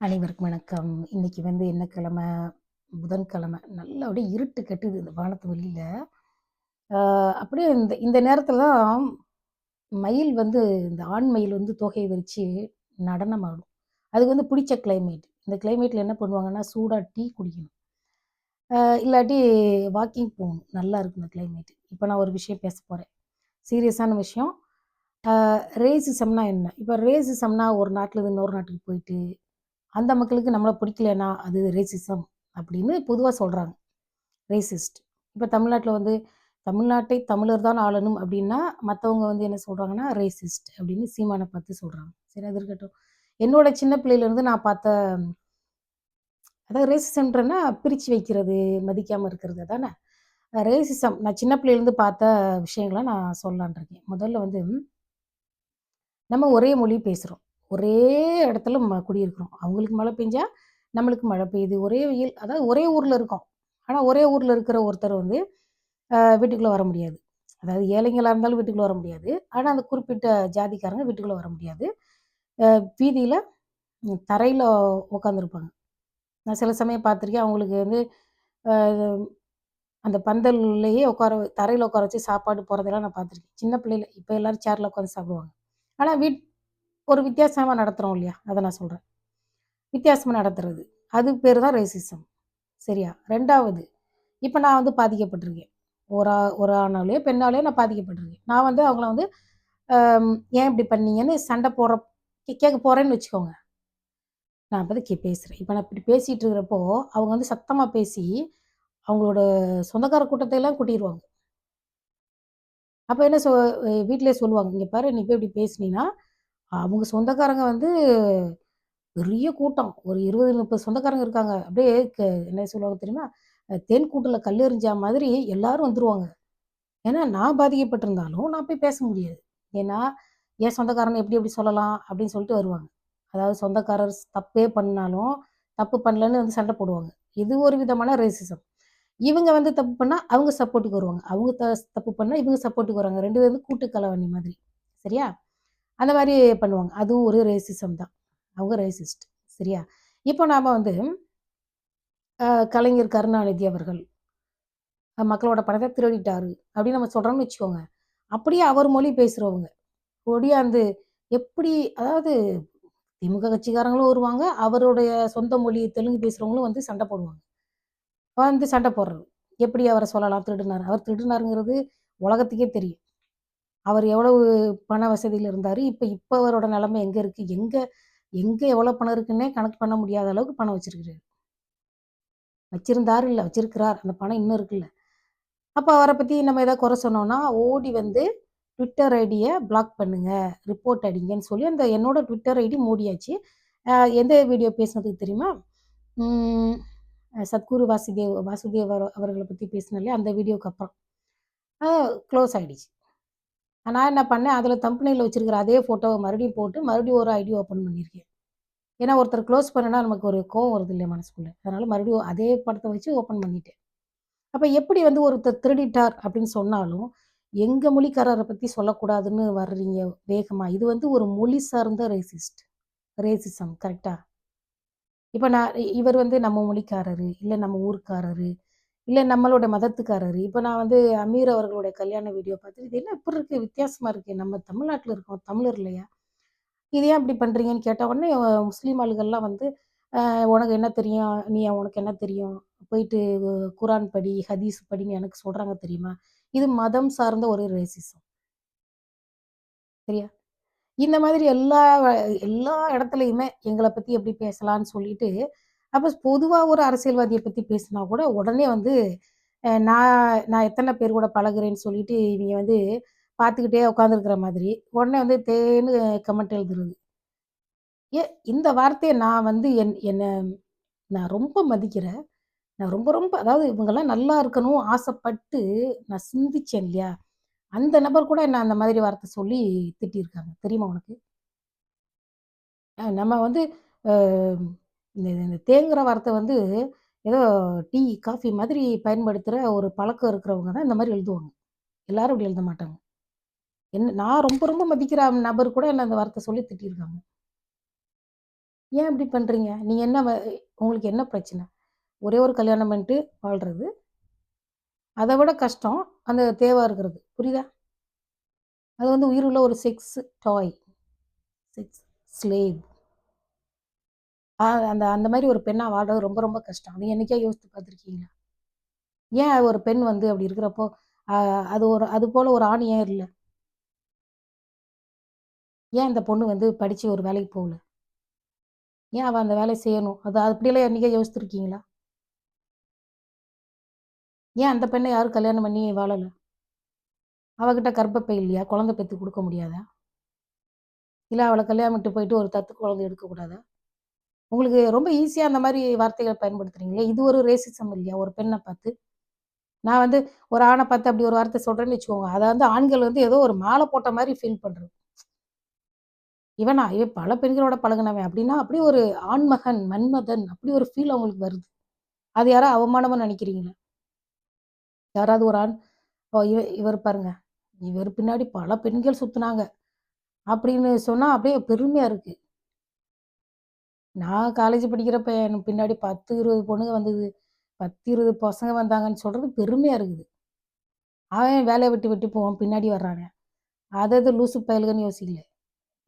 அனைவருக்கும் வணக்கம். இன்னைக்கு வந்து என்ன கிழமை? புதன்கிழமை. நல்லா அப்படியே இருட்டு கட்டுது இந்த வானத்து வெளியில. அப்படியே இந்த இந்த நேரத்தில் தான் மயில் வந்து இந்த ஆண் மயில் வந்து தொகையை விரிச்சு நடனம் ஆடும். அதுக்கு வந்து பிடிச்ச கிளைமேட். இந்த கிளைமேட்ல என்ன பண்ணுவாங்கன்னா, சூடா டீ குடிக்கணும். இல்லாட்டி வாக்கிங் போகணும். நல்லா இருக்கும் இந்த கிளைமேட். இப்போ நான் ஒரு விஷயம் பேச போகிறேன் சீரியஸான விஷயம். ரேசிசம்னா என்ன? இப்போ ரேசிசம்னா ஒரு நாட்டிலருந்து இன்னொரு நாட்டுக்கு போயிட்டு, அந்த மக்களுக்கு நம்மளை பிடிக்கலன்னா, அது ரேசிசம் அப்படின்னு பொதுவாக சொல்கிறாங்க ரேசிஸ்ட். இப்போ தமிழ்நாட்டில் வந்து தமிழ்நாட்டை தமிழர் தான் ஆளணும் அப்படின்னா, மற்றவங்க வந்து என்ன சொல்கிறாங்கன்னா ரேசிஸ்ட் அப்படின்னு சீமானை பார்த்து சொல்கிறாங்க சரி அது இருக்கட்டும். என்னோட சின்ன பிள்ளையிலேருந்து நான் பார்த்த அதாவது ரேசிசம்ன்றன்னா பிரித்து வைக்கிறது, மதிக்காமல் இருக்கிறது தானே ரேசிசம் நான் சின்ன பிள்ளையிலேருந்து பார்த்த விஷயங்களை நான் சொல்லலான் இருக்கேன். முதல்ல வந்து நம்ம ஒரே மொழி பேசுகிறோம் ஒரே இடத்துல ம குடியிருக்கிறோம். அவங்களுக்கு மழை பெஞ்சா, நம்மளுக்கு மழை பெய்யுது. ஒரே வெயில் அதாவது ஒரே ஊரில் இருக்கோம். ஆனால் ஒரே ஊரில் இருக்கிற ஒருத்தர் வந்து வீட்டுக்குள்ளே வர முடியாது. அதாவது ஏழைங்களாக இருந்தாலும் வீட்டுக்குள்ளே வர முடியாது. ஆனால் அந்த குறிப்பிட்ட ஜாதிக்காரங்க வீட்டுக்குள்ளே வர முடியாது. வீதியில் தரையில் உட்காந்துருப்பாங்க. நான் சில சமயம் பார்த்துருக்கேன். அவங்களுக்கு வந்து அந்த பந்தல்லையே உட்கார தரையில் உட்கார வச்சு சாப்பாடு போகிறதெல்லாம் நான் பார்த்துருக்கேன். சின்ன பிள்ளையில. இப்போ எல்லாரும் சேரில் உட்காந்து சாப்பிடுவாங்க. ஆனால் வீட் ஒரு வித்தியாசமாக நடத்துகிறோம் இல்லையா? அதை நான் சொல்கிறேன் வித்தியாசமாக நடத்துறது. அது பேர் தான் ரேசிசம். சரியா? ரெண்டாவது இப்போ நான் வந்து பாதிக்கப்பட்டிருக்கேன். ஒரு ஒரு ஆணாலேயோ பெண்ணாலேயோ நான் பாதிக்கப்பட்டிருக்கேன். நான் வந்து அவங்கள வந்து ஏன் இப்படி பண்ணீங்கன்னு சண்டை போடுற கே கேட்க போகிறேன்னு வச்சுக்கோங்க. நான் இப்போதைக்கு பேசுகிறேன் இப்போ நான் இப்படி பேசிகிட்டு இருக்கிறப்போ, அவங்க வந்து சத்தமாக பேசி, அவங்களோட சொந்தக்கார கூட்டத்தையெல்லாம் கூட்டிடுவாங்க கூட்டிருவாங்க. என்ன சொ வீட்டிலே சொல்லுவாங்க. இங்கே பாரு நீ போய் இப்படி பேசினீன்னா, அவங்க சொந்தக்காரங்க வந்து பெரிய கூட்டம். ஒரு 20, 30 சொந்தக்காரங்க இருக்காங்க. அப்படியே க என்ன சொல்லுவாங்க தெரியுமா? தேன் கூட்டில் கல் எறிஞ்சா மாதிரி எல்லாரும் வந்துருவாங்க. ஏன்னா நான் பாதிக்கப்பட்டிருந்தாலும், நான் போய் பேச முடியாது. ஏன்னா, என் சொந்தக்காரன் எப்படி எப்படி சொல்லலாம்? அப்படின்னு சொல்லிட்டு வருவாங்க. அதாவது சொந்தக்காரர் தப்பே பண்ணாலும், தப்பு பண்ணலன்னு வந்து சண்டை போடுவாங்க. இது ஒரு விதமான ரேசிசம். இவங்க வந்து தப்பு பண்ணால் அவங்க சப்போர்ட்டுக்கு வருவாங்க. அவங்க த தப்பு பண்ணால் இவங்க சப்போர்ட்டுக்கு வருவாங்க. ரெண்டு பேரும் கூட்டு கலவாணி மாதிரி. சரியா? அந்த மாதிரி பண்ணுவாங்க. அதுவும் ஒரு ரேசிசம் தான். அவங்க ரேசிஸ்ட். சரியா? இப்போ நாம் வந்து கலைஞர் கருணாநிதி அவர்கள் மக்களோட படத்தை திருடிட்டாரு அப்படின்னு நம்ம சொல்கிறோம்னு வச்சுக்கோங்க. அப்படியே அவர் மொழி பேசுகிறவங்க ஒடியாந்து எப்படி அதாவது திமுக கட்சிக்காரங்களும் வருவாங்க. அவருடைய சொந்த மொழி தெலுங்கு பேசுகிறவங்களும் வந்து சண்டை போடுவாங்க. வந்து சண்டை போடுறது. எப்படி அவரை சொல்லலாம் திருடினார் அவர் திருடினாருங்கிறது உலகத்துக்கே தெரியும். அவர் எவ்வளவு பண வசதியில் இருந்தார் இப்போ இப்போ அவரோட நிலைமை எங்கே இருக்குது எங்கே எங்கே எவ்வளோ பணம் இருக்குன்னே கணக்கு பண்ண முடியாத அளவுக்கு பணம் வச்சிருக்கிறார் வச்சுருந்தாரு இல்லை வச்சிருக்கிறார். அந்த பணம் இன்னும் இருக்குல்ல. அப்போ அவரை பற்றி நம்ம ஏதாவது குறை சொன்னோம்னா, ஓடி வந்து ட்விட்டர் ஐடியை பிளாக் பண்ணுங்க, ரிப்போர்ட் அடிங்கன்னு சொல்லி அந்த என்னோட ட்விட்டர் ஐடி மூடியாச்சு. எந்த வீடியோ பேசினதுக்கு தெரியுமா? சத்குரு வாசுதேவ் வாசுதேவ் அவர்களை பற்றி பேசினாலே அந்த வீடியோக்கு அப்புறம். க்ளோஸ் ஆகிடுச்சு நான் என்ன பண்ணேன், அதில் தம்ப்நெயில்ல வச்சுருக்கிற அதே ஃபோட்டோவை மறுபடியும் போட்டு, மறுபடியும் ஒரு ஐடி ஓப்பன் பண்ணியிருக்கேன். ஏன்னா ஒருத்தர் க்ளோஸ் பண்ணுனா நமக்கு ஒரு கோவம் வருது இல்லையா மனசுக்குள்ளே அதனால் மறுபடியும் அதே படத்தை வச்சு ஓப்பன் பண்ணிட்டேன். அப்போ எப்படி வந்து ஒருத்தர் திருடிட்டார் அப்படின்னு சொன்னாலும், எங்கள் மொழிக்காரரை பற்றி சொல்லக்கூடாதுன்னு வர்றீங்க வேகமாக இது வந்து ஒரு மொழி சார்ந்த ரேசிஸ்ட். ரேசிசம் கரெக்டாக இப்போ நான் இவர் வந்து நம்ம மொழிக்காரரு, இல்லை நம்ம ஊருக்காரரு இல்லை நம்மளோட மதத்துக்காரர் இப்ப நான் வந்து அமீர் அவர்களுடைய கல்யாண வீடியோ பார்த்துட்டு, இது என்ன இப்படி இருக்கு? வித்தியாசமா இருக்கு நம்ம தமிழ்நாட்டுல இருக்கோம். தமிழர் இல்லையா? இது ஏன் இப்படி பண்றீங்கன்னு கேட்ட உடனே முஸ்லீம் ஆளுகள்லாம் வந்து, உனக்கு என்ன தெரியும்? நீ உனக்கு என்ன தெரியும்? போயிட்டு குரான் படி, ஹதீஸ் படின்னு எனக்கு சொல்றாங்க தெரியுமா?" இது மதம் சார்ந்த ஒரு ரேசிசம். சரியா? இந்த மாதிரி எல்லா எல்லா இடத்துலையுமே எங்களை பத்தி எப்படி பேசலான்னு சொல்லிட்டு, அப்போ பொதுவாக ஒரு அரசியல்வாதியை பற்றி பேசினா கூட உடனே வந்து நான் நான் எத்தனை பேர் கூட பழகுறேன்னு சொல்லிட்டு இவங்க வந்து பார்த்துக்கிட்டே உட்காந்துருக்கிற மாதிரி, உடனே வந்து தேன்னு கமெண்ட் எழுதுறது. ஏ இந்த வார்த்தையை நான் வந்து என் என்னை நான் ரொம்ப மதிக்கிறேன். நான் ரொம்ப ரொம்ப அதாவது இவங்கெல்லாம் நல்லா இருக்கணும் ஆசைப்பட்டு நான் சிந்திச்சேன் இல்லையா? அந்த நபர் கூட என்ன அந்த மாதிரி வார்த்தை சொல்லி திட்டியிருக்காங்க. தெரியுமா உனக்கு? நம்ம வந்து இந்த இந்த தேங்குற வார்த்தை வந்து ஏதோ டீ, காஃபி மாதிரி பயன்படுத்துகிற ஒரு பழக்கம் இருக்கிறவங்க தான் இந்த மாதிரி எழுதுவாங்க. எல்லாரும் இப்படி எழுத மாட்டாங்க. என்ன நான் ரொம்ப ரொம்ப மதிக்கிற நபர் கூட என்ன அந்த வார்த்தை சொல்லி திட்டிருக்காங்க ஏன் இப்படி பண்ணுறீங்க நீங்கள் என்ன வ உங்களுக்கு என்ன பிரச்சனை? ஒரே ஒரு கல்யாணம் பண்ணிட்டு வாழ்கிறது அதை விட கஷ்டம், அந்த தேவை இருக்கிறது. புரியுதா? அது வந்து உயிருள்ள ஒரு செக்ஸ் டாய். Sex slave. அந்த அந்த மாதிரி ஒரு பெண்ணாக வாழ்றது ரொம்ப ரொம்ப கஷ்டம். அது என்னைக்கா யோசித்து பார்த்துருக்கீங்களா? ஏன் ஒரு பெண் வந்து அப்படி இருக்கிறப்போ, அது ஒரு அது போல ஒரு ஆண் ஏன் இல்லை ஏன் இந்த பொண்ணு வந்து படித்து ஒரு வேலைக்கு போகல? ஏன் அவள் அந்த வேலைய செய்யணும்? அது அப்படியெல்லாம் என்னைக்கா யோசித்துருக்கீங்களா? ஏன் அந்த பெண்ணை யாரும் கல்யாணம் பண்ணி வாழலை அவகிட்ட கர்ப்பப்பை இல்லையா? குழந்தை பெற்று கொடுக்க முடியாதா? இல்லை அவளை கல்யாணம் விட்டு போயிட்டு ஒரு தத்து குழந்தை எடுக்கக்கூடாதா? உங்களுக்கு ரொம்ப ஈஸியா அந்த மாதிரி வார்த்தைகளை பயன்படுத்துறீங்களே! இது ஒரு ரேசிசம் இல்லையா? ஒரு பெண்ணை பார்த்து. நான் வந்து ஒரு ஆணை பார்த்து அப்படி ஒரு வார்த்தை சொல்றேன்னு வச்சுக்கோங்க. அதை வந்து ஆண்கள் வந்து ஏதோ ஒரு மாலை போட்ட மாதிரி ஃபீல் பண்றது. இவனா? இவன் பல பெண்களோட பழகுனவன் அப்படின்னா, அப்படியே ஒரு ஆண்மகன், மன்மதன் அப்படி ஒரு ஃபீல் அவங்களுக்கு வருது. அது யாரோ அவமானமா நினைக்கிறீங்களா யாராவது ஒரு ஆண், "ஓ! இவ இவர் பாருங்க, இவர் பின்னாடி பல பெண்கள் சுத்துனாங்க." அப்படின்னு சொன்னா அப்படியே பெருமையா இருக்கு. நான் காலேஜ் படிக்கிறப்ப எனக்கு பின்னாடி 10, 20 பொண்ணுங்க வந்தது. 10, 20 பசங்க வந்தாங்கன்னு சொல்கிறது பெருமையாக இருக்குது. அவன் வேலையை விட்டு விட்டு போவான், பின்னாடி வர்றானே. அது அது லூசு பயலுகன்னு யோசிக்கல.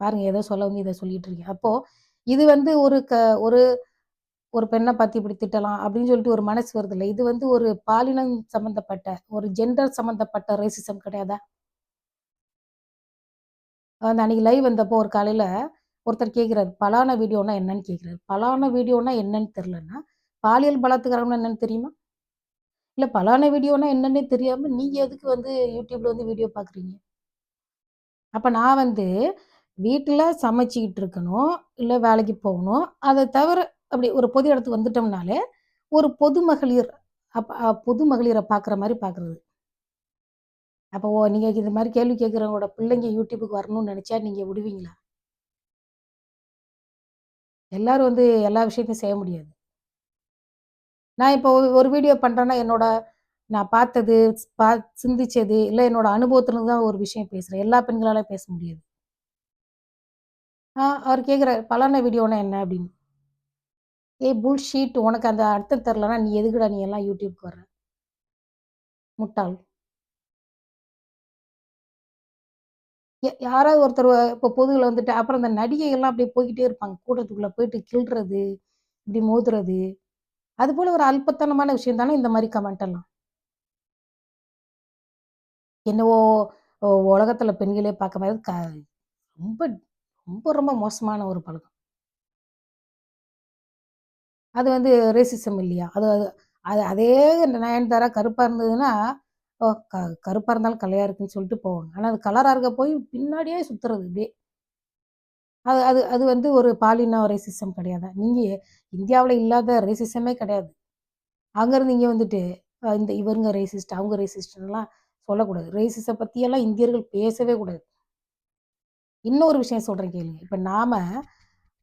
பாருங்கள் ஏதோ சொல்ல வந்து இதை சொல்லிட்டு இருக்கேன். அப்போது இது வந்து ஒரு க ஒரு ஒரு பெண்ணை பார்த்து இப்படி திட்டலாம் அப்படின்னு சொல்லிட்டு ஒரு மனசு வருதுல்ல. இது வந்து ஒரு பாலினம் சம்மந்தப்பட்ட, ஒரு ஜெண்டர் சம்மந்தப்பட்ட ரேசிசம் கிடையாதா? அந்த அன்னைக்கு லைவ் வந்தப்போ ஒரு காலையில் ஒருத்தர் கேட்குறாரு "பலான வீடியோன்னா என்னன்னு?" கேட்குறாரு பலான வீடியோன்னா என்னன்னு தெரிலன்னா பாலியல் பலாத்துக்காரம்னா என்னன்னு தெரியுமா? இல்லை பலான வீடியோன்னா என்னன்னே தெரியாமல் நீங்கள் எதுக்கு வந்து யூடியூப்பில் வந்து வீடியோ பார்க்குறீங்க? அப்போ நான் வந்து வீட்டில் சமைச்சிக்கிட்டு இருக்கணும், இல்லை வேலைக்கு போகணும். அதை தவிர அப்படி ஒரு பொது இடத்துக்கு வந்துட்டோம்னாலே, ஒரு பொது மகளிர் அப்போ பொது மகளிரை பார்க்குற மாதிரி பார்க்குறது. அப்போ ஓ இது இந்த கேள்வி கேட்குறவங்களோட பிள்ளைங்க யூடியூபுக்கு வரணும்னு நினச்சா நீங்கள் விடுவீங்களா? எல்லாரும் வந்து எல்லா விஷயத்தையும் செய்ய முடியாது. நான் இப்போ ஒரு வீடியோ பண்ணுறேன்னா என்னோட நான் பார்த்தது, பா சிந்திச்சது, இல்லை என்னோட அனுபவத்துல தான் ஒரு விஷயம் பேசுகிறேன் எல்லா பெண்களாலயும் பேச முடியாது. அவர் அவரு "பலான வீடியோனா என்ன?" அப்படின்னு. "ஏய் புல் ஷீட் உனக்கு அந்த அர்த்தம் தெரிலனா நீ எதுக்குடா நீ எல்லாம் யூடியூப்க்கு வர்ற? முட்டாள்." யாராவது ஒருத்தர் இப்போ பொதுவில் வந்துட்டு, அப்புறம் இந்த நடிகைகள்லாம் அப்படியே போய்கிட்டே இருப்பாங்க. கூட்டத்துக்குள்ளே போயிட்டு கிள்றது, இப்படி மோதுறது. அது போல் ஒரு அல்பத்தனமான விஷயம் தானே இந்த மாதிரி கமெண்ட் எல்லாம். என்னவோ உலகத்தில் உலகத்துல பெண்களே பார்க்க முடியாது. க ரொம்ப ரொம்ப ரொம்ப மோசமான ஒரு பழக்கம். அது வந்து ரேசிசம் இல்லையா? அது அது அது அதே நயன்தாரா கருப்பாக இருந்ததுன்னா, ஓ க கருப்பாக இருந்தாலும் கலையாக இருக்குன்னு சொல்லிட்டு போவாங்க. ஆனால் அது கலராக இருக்க போய் பின்னாடியே சுற்றுறது இப்படியே. அது அது அது வந்து ஒரு பாலின ரேசிசம் கிடையாது நீங்கள் இந்தியாவில் இல்லாத ரேசிசமே கிடையாது. அங்கேருந்து இங்கே வந்துட்டு, இந்த இவருங்க ரேசிஸ்ட், அவங்க ரேசிஸ்ட்ன்லாம் சொல்லக்கூடாது. ரேசிஸை பற்றியெல்லாம் இந்தியர்கள் பேசவே கூடாது. இன்னொரு விஷயம் சொல்கிறேன் கேளுங்க. இப்போ நாம்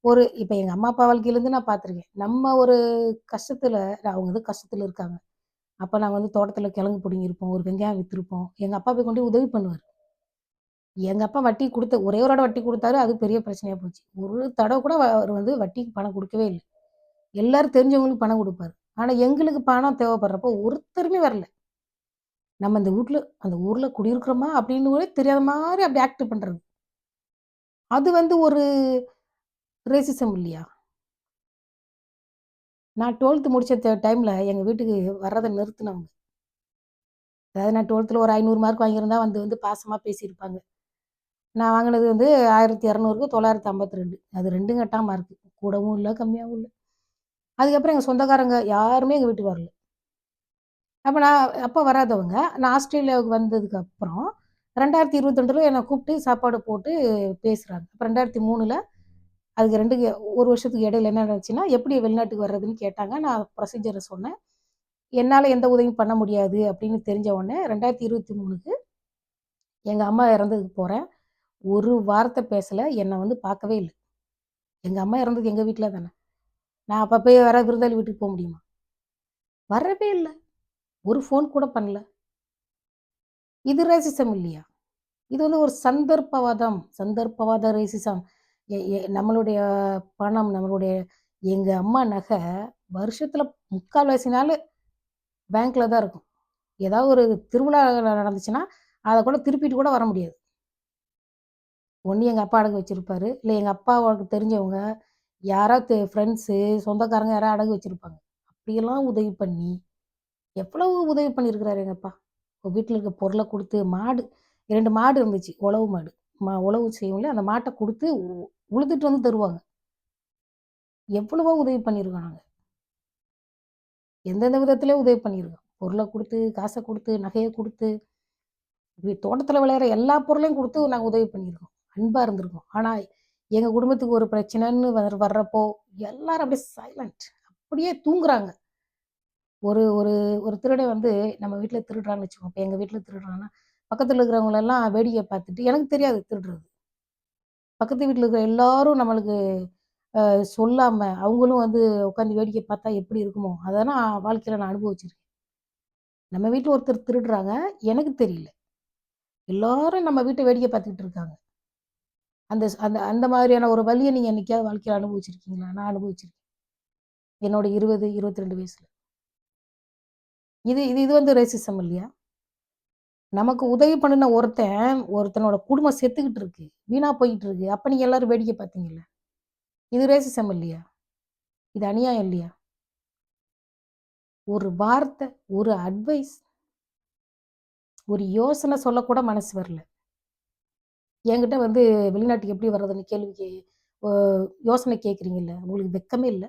ஒரு இப்போ எங்கள் அம்மா, அப்பா வாழ்க்கையிலேருந்து நான் பார்த்துருக்கேன். நம்ம ஒரு கஷ்டத்தில் அவங்க வந்து கஷ்டத்தில் இருக்காங்க. அப்போ நாங்கள் வந்து தோட்டத்தில் கிழங்கு பிடுங்கியிருப்போம். ஒரு வெங்காயம் விற்றுருப்போம் எங்கள் அப்பா போய் கொண்டு உதவி பண்ணுவார் எங்கள் அப்பா வட்டி கொடுத்த ஒரே ஒரு வட்டி கொடுத்தாரு அது பெரிய பிரச்சனையாக போச்சு. ஒரு தடவை கூட அவர் வந்து வட்டிக்கு பணம் கொடுக்கவே இல்லை எல்லாரும் தெரிஞ்சவங்களுக்கு பணம் கொடுப்பாரு ஆனால் எங்களுக்கு பணம் தேவைப்படுறப்போ ஒருத்தருமே வரல. நம்ம இந்த வீட்டில் அந்த ஊரில் குடியிருக்கிறோமா அப்படின்னு கூட தெரியாத மாதிரி அப்படி ஆக்ட் பண்ணுறது அது வந்து ஒரு ரேசிசம் இல்லையா? நான் டுவெல்த்து முடித்த டைமில் எங்கள் வீட்டுக்கு வர்றதை நிறுத்தினவங்க அதாவது நான் 12த்ல ஒரு ஐநூறு மார்க் வாங்கியிருந்தா வந்து வந்து பாசமாக பேசியிருப்பாங்க. நான் வாங்கினது வந்து 1200க்கு 952. அது ரெண்டும் கட்டாக மார்க். கூடவும் இல்லை கம்மியாகவும் இல்லை அதுக்கப்புறம் எங்கள் சொந்தக்காரங்க யாருமே எங்கள் வீட்டுக்கு வரல. அப்போ நான் அப்போ வராதவங்க. நான் ஆஸ்திரேலியாவுக்கு வந்ததுக்கப்புறம் 2022ல என்ன கூப்பிட்டு சாப்பாடு போட்டு பேசுகிறாங்க அப்போ ரெண்டாயிரத்தி மூணில் அதுக்கு 2 1 வருஷத்துக்கு இடையில என்ன நடந்துச்சுன்னா, எப்படி வெளிநாட்டுக்கு வர்றதுன்னு கேட்டாங்க. நான் ப்ரொசீஜரை சொன்னேன். என்னால் எந்த உதவியும் பண்ண முடியாது அப்படின்னு தெரிஞ்ச உடனே ரெண்டாயிரத்தி இருபத்தி மூணுக்கு எங்கள் அம்மா இறந்ததுக்கு போகிறேன் ஒரு வார்த்தை பேசலை என்னை வந்து பார்க்கவே இல்லை எங்கள் அம்மா இறந்தது எங்கள் வீட்டில் தானே. நான் அப்ப போய் விருதாளி விருந்தாளி வீட்டுக்கு போக முடியுமா? வரவே இல்லை ஒரு ஃபோன் கூட பண்ணல. இது ரேசிசம் இல்லையா? இது வந்து ஒரு சந்தர்ப்பவாதம். சந்தர்ப்பவாத ரேசிசம். எ எ நம்மளுடைய பணம், நம்மளுடைய எங்கள் அம்மா நகை வருஷத்தில் 3/4 நாளு தான் இருக்கும். ஏதாவது ஒரு திருவிழா நடந்துச்சுன்னா, அதை கூட திருப்பிட்டு கூட வர முடியாது. ஒன்று எங்கள் அப்பா அடகு வச்சுருப்பாரு இல்லை எங்கள் அப்பாவுக்கு தெரிஞ்சவங்க, யாராவது ஃப்ரெண்ட்ஸு, சொந்தக்காரங்க யாராவது அடகு வச்சிருப்பாங்க. அப்படியெல்லாம் உதவி பண்ணி, எவ்வளவு உதவி பண்ணியிருக்கிறாரு எங்கள் அப்பா. வீட்டில் இருக்க பொருளை கொடுத்து மாடு இரண்டு மாடு இருந்துச்சு. உழவு மாடு. மா உழவு செய்யும்ல, அந்த மாட்டை கொடுத்து உ உழுதுட்டு வந்து தருவாங்க. எவ்வளவோ உதவி பண்ணியிருக்கோம் நாங்கள் எந்தெந்த விதத்திலயும் உதவி பண்ணியிருக்கோம். பொருளை கொடுத்து காசை கொடுத்து நகையை கொடுத்து வி தோட்டத்தில விளையிற எல்லா பொருளையும் கொடுத்து நாங்கள் உதவி பண்ணியிருக்கோம். அன்பாக இருந்திருக்கோம். ஆனால் எங்கள் குடும்பத்துக்கு ஒரு பிரச்சனைன்னு வர வர்றப்போ, எல்லாரும் அப்படியே சைலண்ட். அப்படியே தூங்குறாங்க. ஒரு ஒரு ஒரு திருடை வந்து நம்ம வீட்டில் திருடுறான்னு வச்சுக்கோங்க. இப்போ எங்கள் வீட்டில் திருடுறான்னா, பக்கத்துல இருக்கிறவங்களெல்லாம் வேடிக்கை பார்த்துட்டு எனக்கு தெரியாது திருடுறது. பக்கத்து வீட்டில் இருக்கிற எல்லாரும் நம்மளுக்கு சொல்லாமல் சொல்லாம, அவங்களும் வந்து உட்காந்து வேடிக்கை பார்த்தா எப்படி இருக்குமோ, அத நான் வாழ்க்கையில நான் அனுபவிச்சிருக்கேன். நம்ம வீட்டில் ஒருத்தர் திருடுறாங்க. எனக்கு தெரியல. எல்லாரும் நம்ம வீட்டை வேடிக்கை பார்த்துக்கிட்டு இருக்காங்க. அந்த அந்த அந்த மாதிரியான ஒரு வழியை நீங்க என்னைக்காவது வாழ்க்கையில அனுபவிச்சிருக்கீங்களா? நான் அனுபவிச்சிருக்கேன். என்னோட 20, 22 வயசுல. இது இது இது வந்து ரேசிசம் இல்லையா? நமக்கு உதவி பண்ணுன ஒருத்தன், ஒருத்தனோட குடும்பம் செத்துக்கிட்டு இருக்கு. வீணா போயிட்டு இருக்கு. அப்ப நீங்க எல்லாரும் வேடிக்கை பார்த்தீங்கல்ல. இது ரேசிசம் இல்லையா? இது அநியாயம் இல்லையா? ஒரு வார்த்தை, ஒரு அட்வைஸ் ஒரு யோசனை சொல்லக்கூட மனசு வரல. என்கிட்ட வந்து வெளிநாட்டுக்கு எப்படி வர்றதுன்னு கேள்வி யோசனை கேட்குறீங்கல்ல உங்களுக்கு வெக்கமே இல்லை